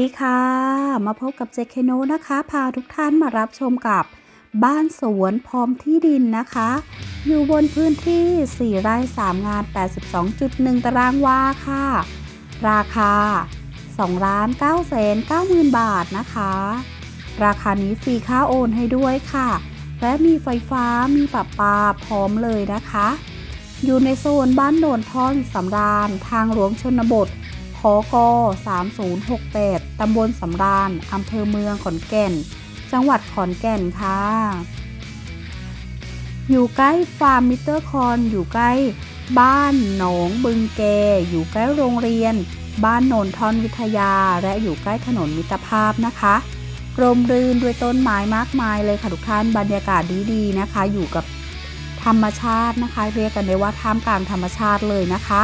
สวัสดีค่ะ มาพบกับเจเคโนนะคะ พาทุกท่านมารับชมกับบ้านสวนพร้อมที่ดินนะคะ อยู่บนพื้นที่ 4 ไร่ 3 งาน 82.1 ตารางวาค่ะ ราคา 2 ล้าน9แสน9หมื่นบาทนะคะ ราคานี้ฟรีค่าโอนให้ด้วยค่ะ และมีไฟฟ้ามีปรับปาพร้อมเลยนะคะ อยู่ในโซนบ้านโนนท่อนสำราญทางหลวงชนบท พก3068 ตำบลสำราญ อำเภอเมืองขอนแก่น จังหวัดขอนแก่นค่ะ อยู่ใกล้ฟาร์มมิเตอร์คอน อยู่ใกล้บ้านหนองบึงเกอยู่ใกล้โรงเรียน บ้านโนนทอนวิทยา และอยู่ใกล้ถนนมิตรภาพนะคะรมรื่นด้วยต้นไม้มากมายเลยค่ะทุกท่าน บรรยากาศดีๆนะคะ อยู่กับธรรมชาตินะคะ เรียกกันได้ว่าท่ามกลางธรรมชาติเลยนะคะ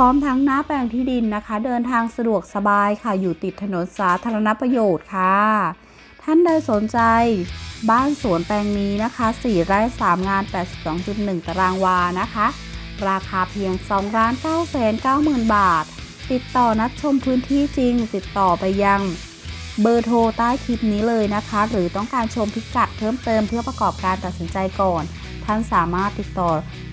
พร้อมทั้งน้าแปลงที่ดินนะคะ เดินทางสะดวกสบายค่ะ อยู่ติดถนนสาธารณประโยชน์ค่ะ ท่านใดสนใจบ้านสวนแปลงนี้นะคะ 4 ไร่ 3 งาน 82.1 ตารางวานะคะ ราคาเพียง2ล้าน9แสน9หมื่นบาท ติดต่อนัดชมพื้นที่จริง ติดต่อไปยังเบอร์โทรใต้คลิปนี้เลยนะคะ หรือต้องการชมพิกัดเพิ่มเติมเพื่อประกอบการตัดสินใจก่อน ท่านสามารถติดต่อ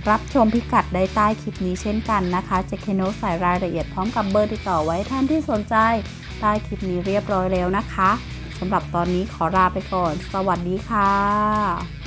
รับชมพิกัดได้ใต้คลิปนี้เช่นกันนะคะเจคโนใส่รายละเอียดพร้อมกับเบอร์ติดต่อไว้ท่านที่สนใจ ใต้คลิปนี้เรียบร้อยแล้วนะคะสำหรับตอนนี้ขอลาไปก่อน สวัสดีค่ะ